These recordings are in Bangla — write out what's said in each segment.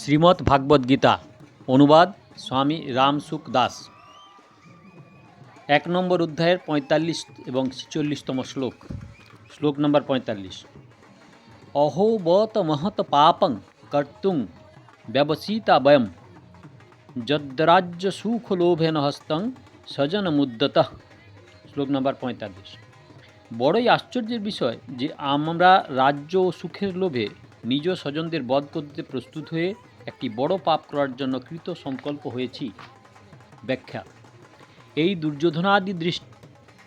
শ্রীমদ্ ভাগবত গীতা, অনুবাদ স্বামী রামসুখ দাস। এক নম্বর অধ্যায়ের পঁয়তাল্লিশ এবং ছিচল্লিশতম শ্লোক শ্লোক নম্বর পঁয়তাল্লিশ। অহোবত মহত পাপং কর্তুং ব্যবসিতা বয়ম, যদ্রাজ্য সুখ লোভেন হস্তং সজন মুদ্যত শ্লোক নম্বর পঁয়তাল্লিশ। বড়ই আশ্চর্যের বিষয় যে আমরা রাজ্য ও সুখের লোভে নিজ স্বজনদের বধ করতে প্রস্তুত হয়ে একটি বড় পাপ করার জন্য কৃত সংকল্প হয়েছি। ব্যাখ্যা, এই দুর্যোধনাদি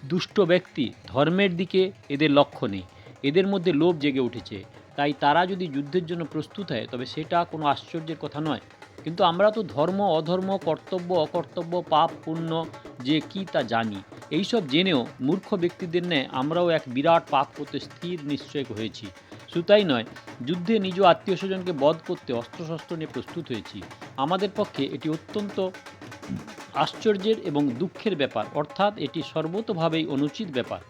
দুষ্ট ব্যক্তি ধর্মের দিকে এদের লক্ষ্য নেই। এদের মধ্যে লোভ জেগে উঠেছে। তাই তারা যদি যুদ্ধের জন্য প্রস্তুত হয়, তবে সেটা কোনো আশ্চর্যের কথা নয়। কিন্তু আমরা তো ধর্ম, অধর্ম, কর্তব্য, অকর্তব্য, পাপ, পুণ্য, যে কি তা জানি। এইসব জেনেও মূর্খ ব্যক্তিদের ন্যায় আমরাও এক বিরাট পাপ করতে স্থির নিশ্চয় হয়েছি। সুতাই নয়, যুদ্ধে নিজ আত্মীয় স্বজনকে বধ করতে অস্ত্রশস্ত্র নিয়ে প্রস্তুত হয়েছি। আমাদের পক্ষে এটি অত্যন্ত আশ্চর্যের এবং দুঃখের ব্যাপার, অর্থাৎ এটি সর্বতোভাবেই অনুচিত ব্যাপার।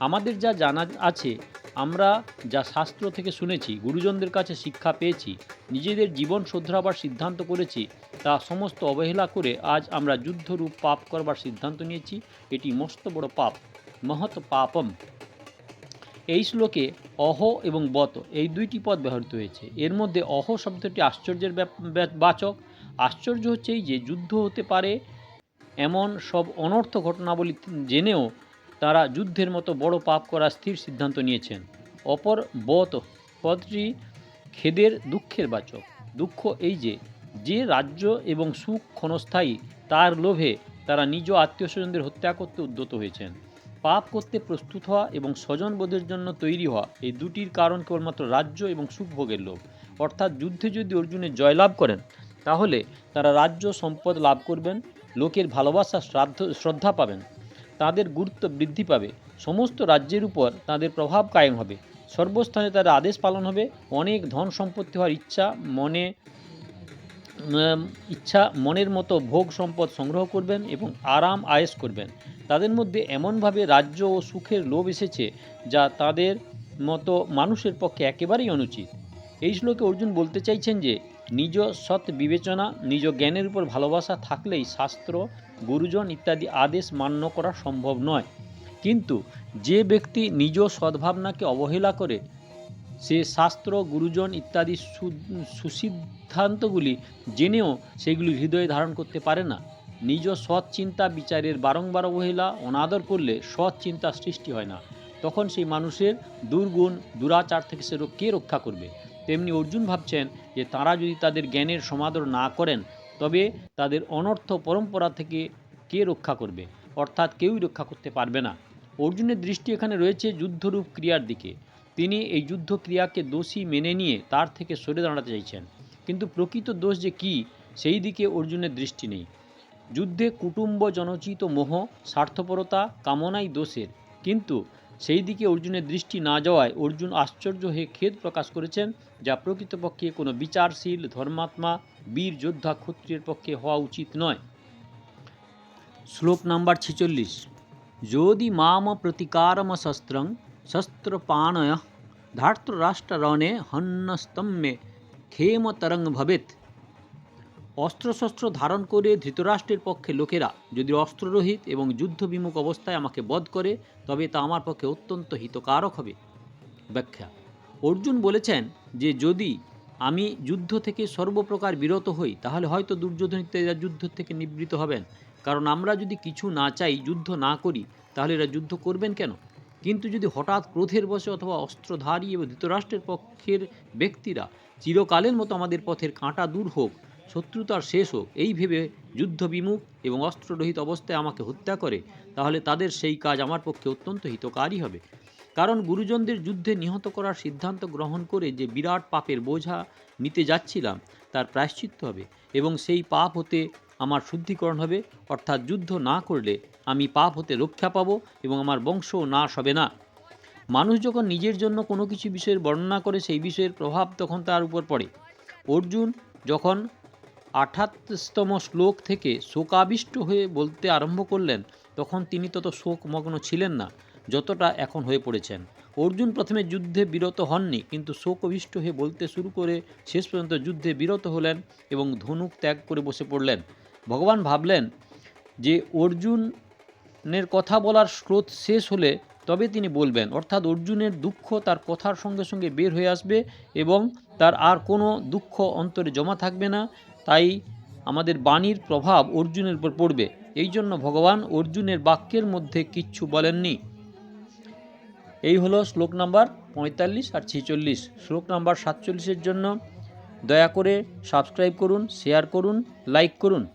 আমাদের যা জানা আছে আমরা যা শাস্ত্র থেকে শুনেছি, গুরুজনদের কাছে শিক্ষা পেয়েছি, নিজেদের জীবন শোধরাবার সিদ্ধান্ত করেছি, তা সমস্ত অবহেলা করে আজ আমরা যুদ্ধরূপ পাপ করবার সিদ্ধান্ত নিয়েছি, এটি মস্ত বড় পাপ, মহৎ পাপম। এই শ্লোকে অহ এবং বত এই দুইটি পদ ব্যবহৃত হয়েছে। এর মধ্যে অহ শব্দটি আশ্চর্যের বাচক। আশ্চর্য হচ্ছে এই যে যুদ্ধ হতে পারে এমন সব অনর্থ ঘটনাবলী জেনেও তারা যুদ্ধের মতো বড় পাপ করার স্থির সিদ্ধান্ত নিয়েছেন। অপর বত পদটি খেদের দুঃখের বাচক। দুঃখ এই যে যে রাজ্য এবং সুখ ক্ষণস্থায়ী, তার লোভে তারা নিজ আত্মীয় স্বজনদের হত্যা করতে উদ্যত হয়েছেন। পাপ করতে প্রস্তুত হওয়া এবং স্বজনবোধের জন্য তৈরি হওয়া এই দুটির কারণ কেবলমাত্র রাজ্য এবং সুখভোগের লোভ। অর্থাৎ যুদ্ধে যদি অর্জুনে জয়লাভ করেন, তাহলে তারা রাজ্য সম্পদ লাভ করবেন, লোকের ভালোবাসা শ্রাদ্ধ শ্রদ্ধা পাবেন। তাদের গুরুত্ব বৃদ্ধি পাবে। সমস্ত রাজ্যের উপর তাদের প্রভাব কায়েম হবে। সর্বস্থানে তাদের আদেশ পালন হবে। অনেক ধন সম্পত্তি হওয়ার ইচ্ছা মনে ইচ্ছা মনের মতো ভোগ সম্পদ সংগ্রহ করবেন এবং আরাম আয়েস করবেন। তাদের মধ্যে এমনভাবে রাজ্য ও সুখের লোভ এসেছে যা তাদের মতো মানুষের পক্ষে একেবারেই অনুচিত। এই শ্লোকে অর্জুন বলতে চাইছেন যে নিজ সৎ বিবেচনা, নিজ জ্ঞানের উপর ভালোবাসা থাকলেই শাস্ত্র, গুরুজন ইত্যাদি আদেশ মান্য করা সম্ভব নয়। কিন্তু যে ব্যক্তি নিজ সদ্ভাবনাকে অবহেলা করে, সে শাস্ত্র, গুরুজন ইত্যাদি সুসিদ্ধান্তগুলি জেনেও সেগুলি হৃদয়ে ধারণ করতে পারে না। নিজ সৎ চিন্তা বিচারের বারংবার অবহেলা, অনাদর করলে সৎ চিন্তা সৃষ্টি হয় না। তখন সেই মানুষের দুর্গুণ, দুরাচার থেকে সে কে রক্ষা করবে? তেমনি অর্জুন ভাবছেন যে তারা যদি তাদের জ্ঞানের সমাদর না করেন, তবে তাদের অনর্থ পরম্পরা থেকে কে রক্ষা করবে? অর্থাৎ কেউই রক্ষা করতে পারবে না। অর্জুনের দৃষ্টি এখানে রয়েছে যুদ্ধরূপ ক্রিয়ার দিকে। তিনি এই যুদ্ধ ক্রিয়াকে দোষী মেনে নিয়ে তার থেকে সরে দাঁড়াতে চাইছেন। কিন্তু প্রকৃত দোষ যে কী, সেই দিকে অর্জুনের দৃষ্টি নেই। যুদ্ধে কুটুম্ব জনচিত মোহ, স্বার্থপরতা কামনাই দোষের। কিন্তু সেই দিকে অর্জুনের দৃষ্টি না যাওয়ায় অর্জুন আশ্চর্য হয়ে খেদ প্রকাশ করেছেন, যা প্রকৃতপক্ষে কোনো বিচারশীল, ধর্মাত্মা, বীর, যোদ্ধা, ক্ষত্রিয়ের পক্ষে হওয়া উচিত নয়। শ্লোক নাম্বার ছেচল্লিশ। যদি মাম প্রতিকারম শস্ত্রং শস্ত্রপাণয় ধার্তরাষ্ট্ররণে হন্নস্তম্যে ক্ষেমতরঙ্গ ভবেত অস্ত্রশস্ত্র ধারণ করে ধৃতরাষ্ট্রের পক্ষে লোকেরা যদি অস্ত্ররহিত এবং যুদ্ধবিমুখ অবস্থায় আমাকে বধ করে, তবে তা আমার পক্ষে অত্যন্ত হিতকারক হবে। ব্যাখ্যা। অর্জুন বলেছেন যে, যদি আমি যুদ্ধ থেকে সর্বপ্রকার বিরত হই, তাহলে হয়তো দুর্যোধন ইত্যাদিরা যুদ্ধ থেকে নিবৃত হবেন। কারণ আমরা যদি কিছু না চাই, যুদ্ধ না করি, তাহলে এরা যুদ্ধ করবেন কেন? কিন্তু যদি হঠাৎ ক্রোধের বশে অথবা অস্ত্রধারী এবং ধৃতরাষ্ট্রের পক্ষের ব্যক্তিরা চিরকালের মতো আমাদের পথের কাঁটা দূর হোক শত্রুতার শেষ হোক, এই ভেবে যুদ্ধবিমুখ এবং অস্ত্ররহিত অবস্থায় আমাকে হত্যা করে, তাহলে তাদের সেই কাজ আমার পক্ষে অত্যন্ত হিতকারী হবে। কারণ গুরুজনদের যুদ্ধে নিহত করার সিদ্ধান্ত গ্রহণ করে যে বিরাট পাপের বোঝা নিতে যাচ্ছিলাম, তার প্রায়শ্চিত্ত হবে এবং সেই পাপ হতে আমার শুদ্ধিকরণ হবে, অর্থাৎ যুদ্ধ না করলে আমি পাপ হতে রক্ষা পাব এবং আমার বংশ নাশ হবে না। মানুষ যখন নিজের জন্য কোনো কিছু বিষয়ের বর্ণনা করে, সেই বিষয়ের প্রভাব তখন তার উপর পড়ে। অর্জুন যখন আঠাত্তম শ্লোক থেকে শোকাবিষ্ট হয়ে বলতে আরম্ভ করলেন, তখন তিনি তত শোকমগ্ন ছিলেন না, যতটা এখন হয়ে পড়েছেন। অর্জুন প্রথমে যুদ্ধে বিরত হননি, কিন্তু শোকবিষ্ট হয়ে বলতে শুরু করে শেষ পর্যন্ত যুদ্ধে বিরত হলেন এবং ধনুক ত্যাগ করে বসে পড়লেন। ভগবান ভাবলেন যে, অর্জুনের কথা বলার স্রোত শেষ হলে তবে তিনি বলবেন, অর্থাৎ অর্জুনের দুঃখ তার কথার সঙ্গে সঙ্গে বের হয়ে আসবে এবং তার আর কোনো দুঃখ অন্তরে জমা থাকবে না। তাই আমাদের বাণীর প্রভাব অর্জুনের উপর পড়বে। এই জন্য ভগবান অর্জুনের বাক্যের মধ্যে কিচ্ছু বলেননি। এই হলো শ্লোক নাম্বার পঁয়তাল্লিশ আর ছেচল্লিশ। শ্লোক নাম্বার সাতচল্লিশের জন্য দয়া করে সাবস্ক্রাইব করুন, শেয়ার করুন, লাইক করুন।